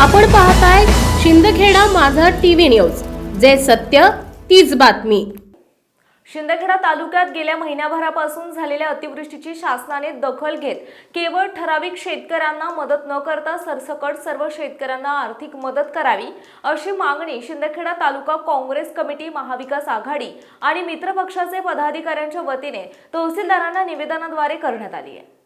आपण पाहताय शिंदखेडा माझा टीव्ही न्यूज. जे सत्य तीच बातमी. शिंदखेडा तालुक्यात गेल्या महिन्याभरापासून झालेल्या अतिवृष्टीची शासनाने दखल घेत केवळ ठराविक शेतकऱ्यांना मदत न करता सरसकट सर्व शेतकऱ्यांना आर्थिक मदत करावी अशी मागणी शिंदखेडा तालुका काँग्रेस कमिटी महाविकास आघाडी आणि मित्रपक्षाचे पदाधिकाऱ्यांच्या वतीने तहसीलदारांना निवेदनाद्वारे करण्यात आली आहे.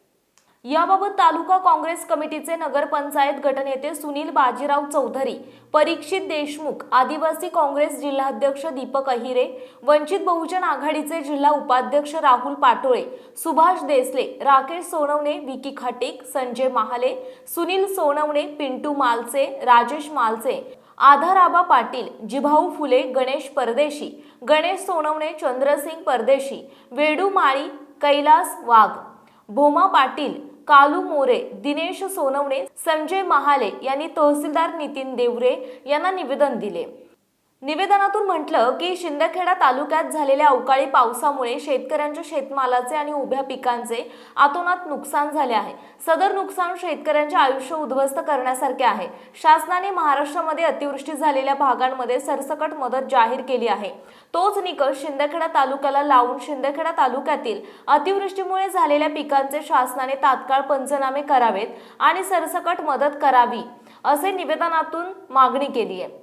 याबाबत तालुका काँग्रेस कमिटीचे नगरपंचायत गटनेते सुनील बाजीराव चौधरी परीक्षित देशमुख आदिवासी काँग्रेस जिल्हाध्यक्ष दीपक अहिरे वंचित बहुजन आघाडीचे जिल्हा उपाध्यक्ष राहुल पाटोळे सुभाष देसले राकेश सोनवणे विकी खाटेक संजय महाले सुनील सोनवणे पिंटू मालचे राजेश मालचे आधाराबा पाटील जिभाऊ फुले गणेश परदेशी गणेश सोनवणे चंद्रसिंग परदेशी वेडू माळी कैलास वाघ भोमा पाटील कालू मोरे दिनेश सोनवणे संजय महाले यांनी तहसीलदार नितीन देवरे यांना निवेदन दिले. निवेदनातून म्हटलं की शिंदखेडा तालुक्यात झालेल्या अवकाळी पावसामुळे शेतकऱ्यांच्या शेतमालाचे आणि उभ्या पिकांचे आतोनात नुकसान झाले आहे. सदर नुकसान शेतकऱ्यांचे आयुष्य उद्ध्वस्त करण्यासारखे आहे. शासनाने महाराष्ट्रामध्ये अतिवृष्टी झालेल्या भागांमध्ये सरसकट मदत जाहीर केली आहे. तोच निकष शिंदखेडा तालुक्याला लावून शिंदखेडा तालुक्यातील अतिवृष्टीमुळे झालेल्या पिकांचे शासनाने तात्काळ पंचनामे करावेत आणि सरसकट मदत करावी असे निवेदनातून मागणी केली आहे.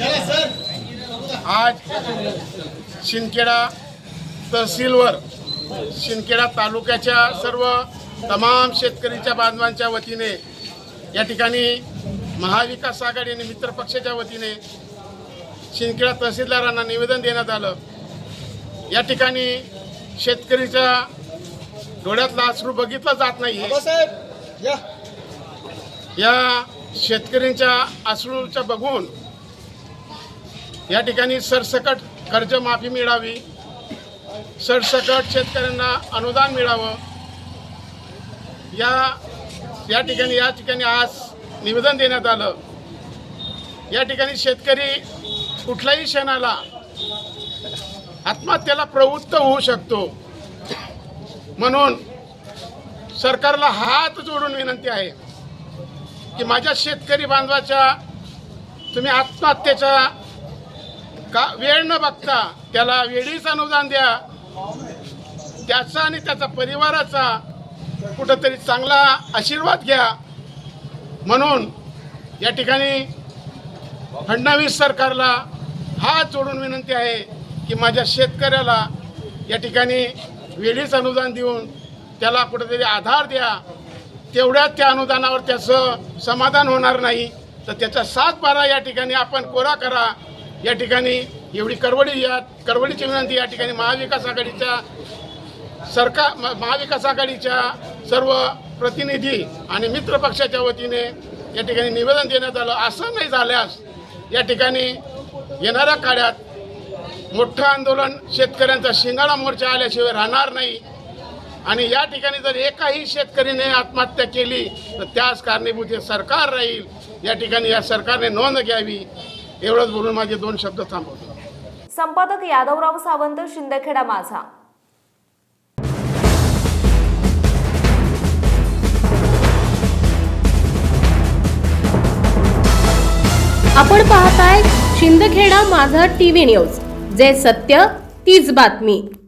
आज शिंदखेडा तहसीलवर शिंदखेडा तालुक्याच्या सर्व तमाम शेतकरीच्या बांधवांच्या वतीने या ठिकाणी महाविकास आघाडी आणि मित्र पक्षाच्या वतीने शिंदखेडा तहसीलदारांना निवेदन देण्यात आलं. या ठिकाणी शेतकरीच्या डोळ्यातला अश्रू बघितला जात नाही या. शेतकऱ्यांच्या अश्रूच्या बघून या ठिकाणी सरसकट कर्जमाफी मिळावी. सरसकट शेतकऱ्यांना अनुदान मिळावं. या या ठिकाणी या ठिकाणी आज निवेदन देण्यात आलं. या ठिकाणी शेतकरी कुठल्याही क्षणाला आत्महत्येला प्रवृत्त होऊ शकतो. म्हणून सरकारला हात जोडून विनंती आहे की माझ्या शेतकरी बांधवाच्या तुम्ही आत्महत्येच्या का वेळ न बघता त्याला वेळीच अनुदान द्या. त्याचा आणि त्याचा परिवाराचा कुठंतरी चांगला आशीर्वाद घ्या. म्हणून या ठिकाणी फडणवीस सरकारला हात जोडून विनंती आहे की माझ्या शेतकऱ्याला या ठिकाणी वेळीच अनुदान देऊन त्याला कुठेतरी आधार द्या. तेवढ्याच त्या अनुदानावर त्याचं समाधान होणार नाही. तर त्याचा सात बारा या ठिकाणी आपण कोरा करा. या ठिकाणी एवढी करवडी या करवडीची विनंती या ठिकाणी महाविकास आघाडीच्या सरकार म- महाविकास आघाडीच्या सर्व प्रतिनिधी आणि मित्र पक्षाच्या वतीने या ठिकाणी निवेदन देण्यात आलं. असं नाही झाल्यास या ठिकाणी येणाऱ्या काळात मोठं आंदोलन शेतकऱ्यांचा शिंगाळा मोर्चा आल्याशिवाय राहणार नाही. आणि या ठिकाणी जर एकाही शेतकरीने आत्महत्या केली तर त्याच कारणीभूत हे सरकार राहील. या ठिकाणी या सरकारने नोंद घ्यावी. एवढंच बोलून माझे दोन शब्द थांबवतो संपादक यादवराव सावंत शिंदखेडा माझा. आपण पाहताय शिंदखेडा माझा टीव्ही न्यूज जे सत्य तीच बातमी.